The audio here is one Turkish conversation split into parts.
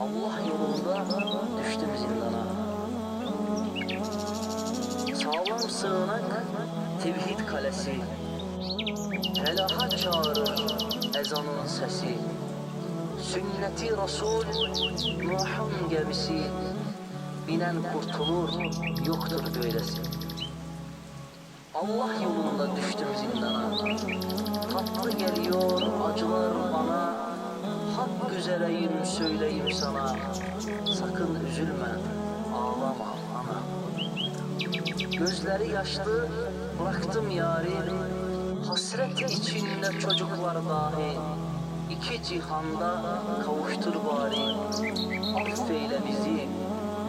Allah yolunda düştüm zindana. Sağlam sığınak tevhid kalesi. Felaha çağırır ezanın sesi. Sünneti Resul Nuh'un gemisi. Binen kurtulur yoktur böylesi. Allah yolunda düştüm zindana. Tatlı geliyor. Hak üzereyim söyleyeyim sana. Sakın üzülme, ağlama ana. Gözleri yaşlı bıraktım yari. Hasreti içinde çocuklar dahi. İki cihanda kavuştur bari. Affeyle bizi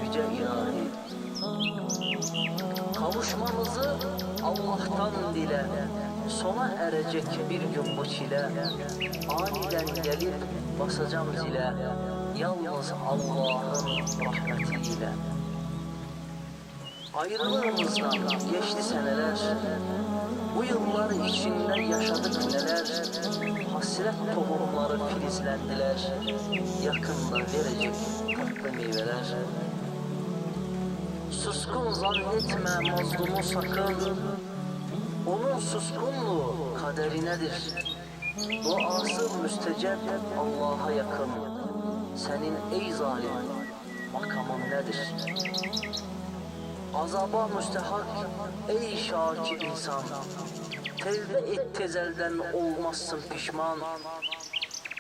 yüce ilahi. Kavuşmamızı Allah'tan dile Sona erecek bir gün bu çile Aniden gelip basacağım zile Yalnız Allah'ın rahmetiyle. Ayrılığımızdan geçti seneler Bu yıllar içinde yaşadık neler Hasret tohumları filizlendiler Yakında verecek tatlı meyveler. Suskun zannetme mazlumu sakın Onun suskunluğu kaderinedir Duası müstecep Allah'a yakın. Senin ey zalim makamın nedir? Azaba müstehak ey şaki insan. Tevbe et tezelden olmazsın pişman.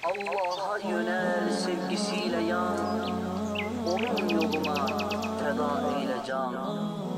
Allah'a yönel sevgisiyle yan. Onun yoluna feda eyle can